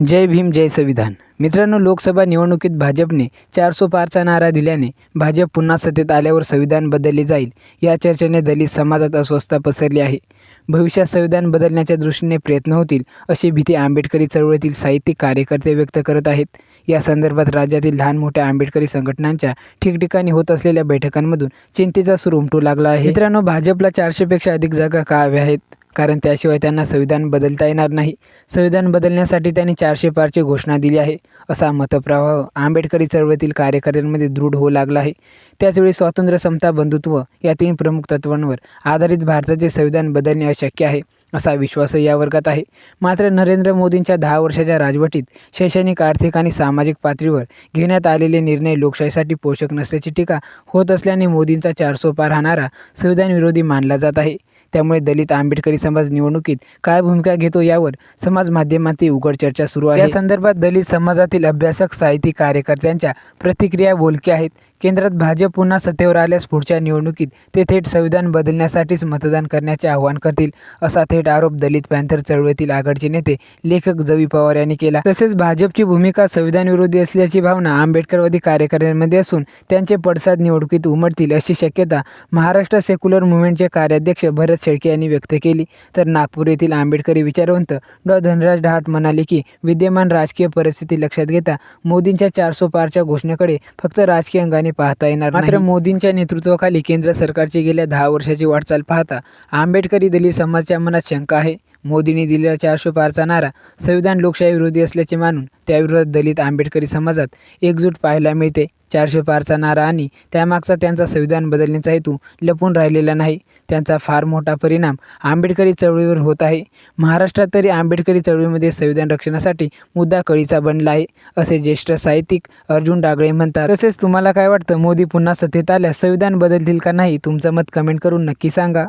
जय भीम जय संविधान. मित्रांनो लोकसभा निवडणुकीत भाजपने चारसो पारचा नारा दिल्याने भाजप पुन्हा सत्तेत आल्यावर संविधान बदलले जाईल या चर्चेने दलित समाजात अस्वस्थता पसरली आहे. भविष्यात संविधान बदलण्याच्या दृष्टीने प्रयत्न होतील अशी भीती आंबेडकरी चळवळीतील साहित्यिक कार्यकर्ते व्यक्त करत आहेत. या संदर्भात राज्यातील लहान मोठ्या आंबेडकरी संघटनांच्या ठिकठिकाणी होत असलेल्या बैठकांमधून चिंतेचा सूर उमटू लागला आहे. मित्रांनो भाजपला चारशेपेक्षा अधिक जागा का हव्या आहेत? कारण त्याशिवाय त्यांना संविधान बदलता येणार नाही. संविधान बदलण्यासाठी त्यांनी चारशे पारची घोषणा दिली आहे. असा मतप्रवाह आंबेडकरी चळवळीतील कार्यकर्त्यांमध्ये दृढ होऊ लागला आहे. त्याचवेळी स्वातंत्र्य समता बंधुत्व या तीन प्रमुख तत्वांवर आधारित भारताचे संविधान बदलणे अशक्य आहे असा विश्वासही या वर्गात आहे. मात्र नरेंद्र मोदींच्या दहा वर्षाच्या राजवटीत शैक्षणिक आर्थिक आणि सामाजिक पातळीवर घेण्यात आलेले निर्णय लोकशाहीसाठी पोषक नसल्याची टीका होत असल्याने मोदींचा चारसो पार राहणारा संविधान विरोधी मानला जात आहे. त्यामुळे दलित आंबेडकरी समाज निवडणुकीत काय भूमिका घेतो यावर समाज माध्यमांतही उघड चर्चा सुरू आहे. या संदर्भात दलित समाजातील अभ्यासक साहित्यिक कार्यकर्त्यांच्या प्रतिक्रिया बोलक्या आहेत. केंद्रात भाजप पुन्हा सत्तेवर आल्यास पुढच्या निवडणुकीत ते थेट संविधान बदलण्यासाठीच मतदान करण्याचे आवाहन करतील असा थेट आरोप दलित पॅन्थर चळवळीतील आघाडीचे नेते लेखक जवी पवार यांनी केला. तसेच भाजपची भूमिका संविधान विरोधी असल्याची भावना आंबेडकरवादी कार्यकर्त्यांमध्ये असून त्यांचे पडसाद निवडणुकीत उमटतील अशी शक्यता महाराष्ट्र सेक्युलर मुवमेंटचे कार्याध्यक्ष भरत शेळके यांनी व्यक्त केली. तर नागपूर येथील आंबेडकरी विचारवंत डॉ. धनराज डहाट म्हणाले की विद्यमान राजकीय परिस्थिती लक्षात घेता मोदींच्या चारसो पारच्या घोषणेकडे फक्त राजकीय अंगाने पाहता येणार मात्र मोदींच्या नेतृत्वाखाली केंद्र सरकारची गेल्या दहा वर्षाची वाटचाल पाहता आंबेडकरी दलित समाजाच्या मनात शंका आहे. मोदींनी दिलेला चारशे पारचा नारा संविधान लोकशाही विरोधी असल्याचे मानून त्याविरोधात दलित आंबेडकरी समाजात एकजूट पाहायला मिळते. चारशे पारचा नारा आणि त्यामागचा त्यांचा संविधान बदलण्याचा हेतू लपून राहिलेला नाही. त्यांचा फार मोठा परिणाम आंबेडकरी चळवळीवर होत आहे. महाराष्ट्रात तरी आंबेडकरी चळवळीमध्ये संविधान रक्षणासाठी मुद्दा कळीचा बनला आहे असे ज्येष्ठ साहित्यिक अर्जुन डागळे म्हणतात. तसेच तुम्हाला काय वाटतं? मोदी पुन्हा सत्तेत आल्यास संविधान बदलतील का नाही? तुमचं मत कमेंट करून नक्की सांगा.